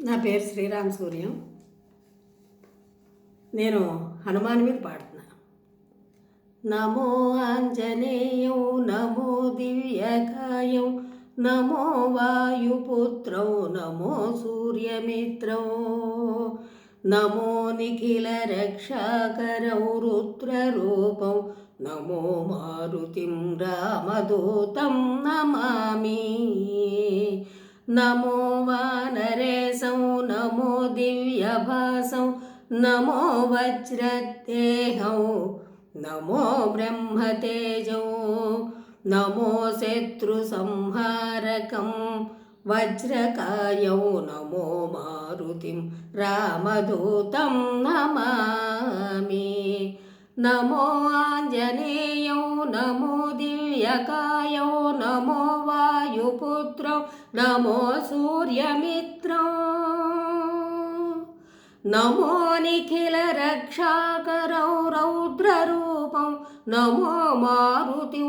నా పేరు శ్రీరామ్ సూర్యం. నేను హనుమాన్ మీద పాడుతున్నా నమో ఆంజనేయం నమో దివ్యకాయం నమో వాయుపుత్రం నమో సూర్యమిత్రం నమో నిఖిల రక్షాకరం రుద్రరూపం నమో మారుతిం రామదూతం నమామి. నమో వాన नमो दिव्यभासौ नमो वज्रदेहौ नमो ब्रह्मतेजौ नमो शत्रुसंहारकं वज्रकायौ नमो मारुतिं रामदूतं नमामि। नमो आञ्जनेयौ नमो दिव्यकायौ नमो वायुपुत्रौ नमो सूर्यमित्रौ। नमो निखिलरक्षाकरौ रौद्ररूपं नमो मारुतिौरमदूतौ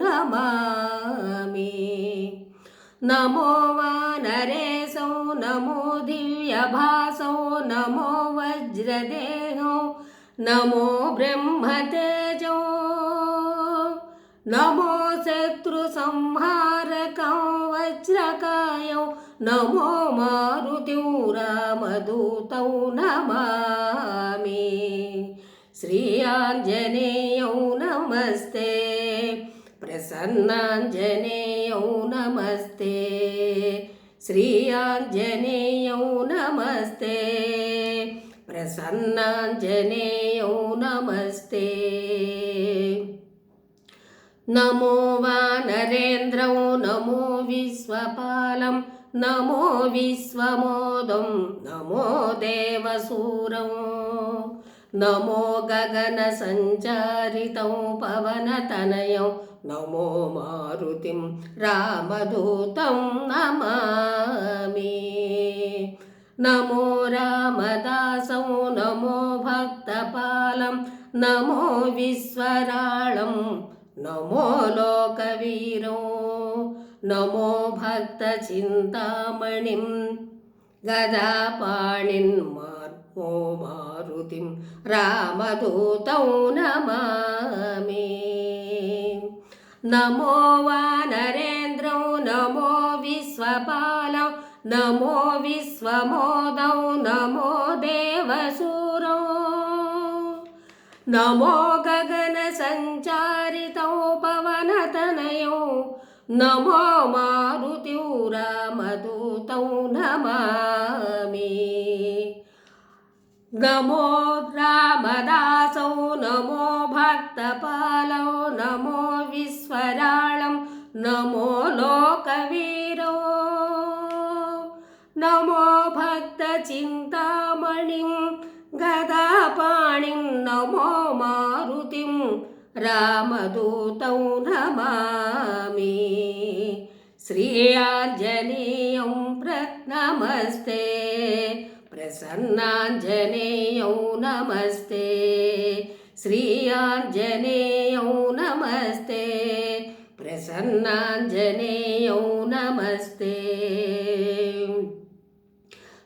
नमामि। नमो वा नमो दिव्यभासौ नमो वज्रदेहौ नमो ब्रह्मतेजो नमो शत्रुसंहारकं वज्रकायौ नमो मारुदूरामदूतौ नमामि। श्रियाञ्जनेयं नमस्ते। प्रसन्नाञ्जनेयौ नमस्ते। श्रियाञ्जनेयं नमस्ते। प्रसन्नाञ्जनेयौ नमस्ते। नमो वा नरेन्द्रौ नमो विश्वपालम्। नमो विश्वमोदं नमो देवसूरौ नमो गगनसञ्चरितं पवनतनयौ नमो मारुतिं रामदूतं नमामि। नमो रामदासौ नमो भक्तपालं नमो विश्वराळं नमो लोकवीरो नमो भक्तचिन्तामणिं गदापाणिन्मारुतिं रामदूतौ नमामि। नमो वानरेन्द्रौ नमो विश्वपालौ नमो विश्वमोदौ नमो देवसूरौ। नमो गगनसञ्चारितौ पवनतनयौ नमो मारुत्यौ रामदूतौ नममि। नमो रामदासौ नमो भक्तपालौ नमो विश्वराणं नमो लोकवीरो। नमो भक्तचिन्तामणिं गदापाणिं नमो मारुतिं रामदूतौ नमा श्रियाजनेयं प्र नमस्ते। प्रसन्नाजनेयं नमस्ते। श्रियाञ्जनेयौ नमस्ते। प्रसन्नाञ्जनेयौ नमस्ते।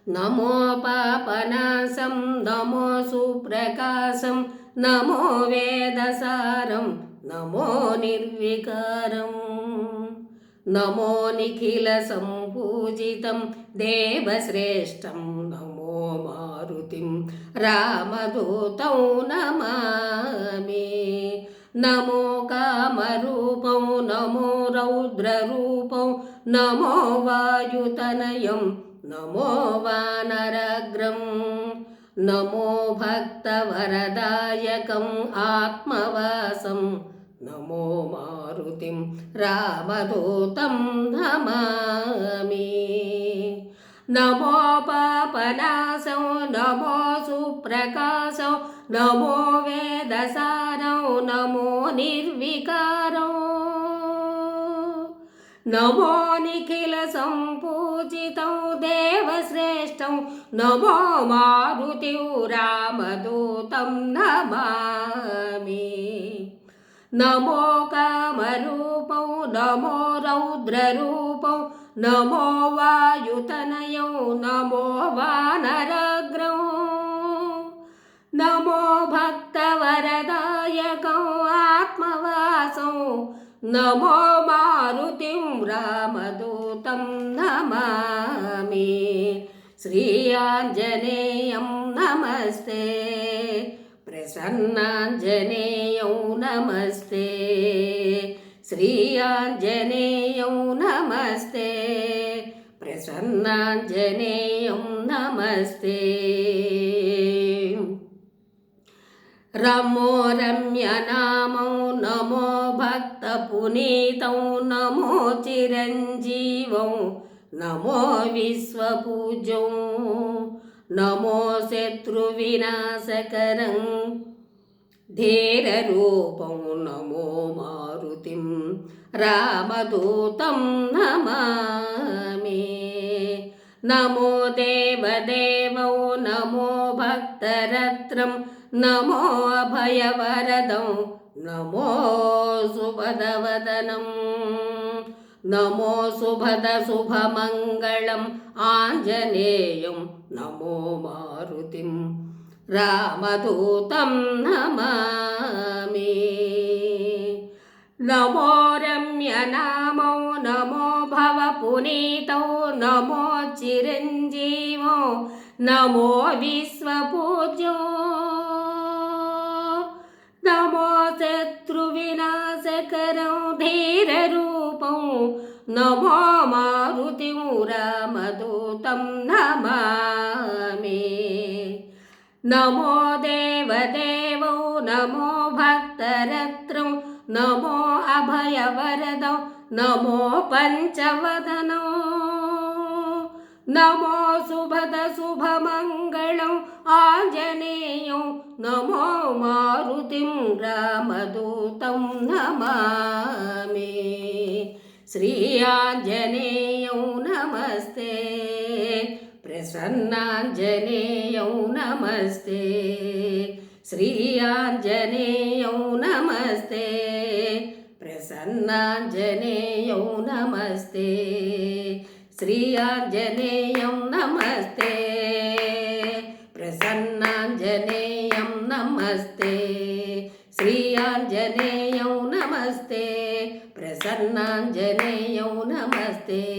नमो पापनासं नमो सुप्रकाशं नमो वेदसारं नमो निर्विकारम्। నమో నిఖిల సంపూజితం దేవశ్రేష్టం. నమో మారుతిం రామదూతం నమామి. నమో కామరూపం నమో రౌద్రరూపం నమో వాయుతనయం నమో వానరగ్రం. నమో భక్తవరదాయకం ఆత్మవాసం. नमो मारुतिं रामदूतं नमामि। नमो पापनासौ नमो सुप्रकाशौ नमो वेदसारौ नमो निर्विकारौ। नमो निखिलसम्पूजितौ देवश्रेष्ठौ। नमो मारुतिौ रामदूतं नमामि। नमो कामरूपौ नमो रौद्ररूपौ नमो वायुतनयौ नमो वानरग्रौ नमो भक्तवरदायकौ आत्मवासौ नमो मारुतिं रामदूतं नमे श्रियाञ्जनेयं नमस्ते। प्रसन्नाञ्जनेयौ नमस्ते। श्री आञ्जनेयौ नमस्ते। प्रसन्नाञ्जनेयं नमस्ते। रमो रम्यनामौ नमो भक्तपुनीतौ नमो चिरञ्जीवौ नमो विश्वपूजौ नमो शत्रुविनाशकरं धीररूपं नमो मारुतिं रामदूतं नमामि। नमो देवदेवौ नमो भक्तरत्रं नमो अभयवरदौ नमो सुभदवदनम् नमो शुभदशुभमङ्गलम् आञ्जनेयं नमो मारुतिं रामदूतं नमामि। नमो रम्यनामौ नमो भवपुनीतौ नमो चिरञ्जीवो नमो विश्वपूज्यो। नमो शत्रुविनाशकरौ धीररूपौ नमो मारुतिं रामदूतं नमामि। नमो देवदेवौ नमो भक्तरत्रौ नमो अभयवरदौ नमो पञ्चवदनौ। नमो शुभदशुभमङ्गलम् आञ्जनेयौ नमो मारुतिं रामदूतं नमामि श्री आञ्जनेयौ नमस्ते प्रसन्नाञ्जनेयौ नमस्ते श्री आञ्जनेयौ नमस्ते प्रसन्नाञ्जनेयौ नमस्ते श्री आञ्जनेयं नमस्ते नमस्ते प्रसन्नाञ्जनेयौ नमस्ते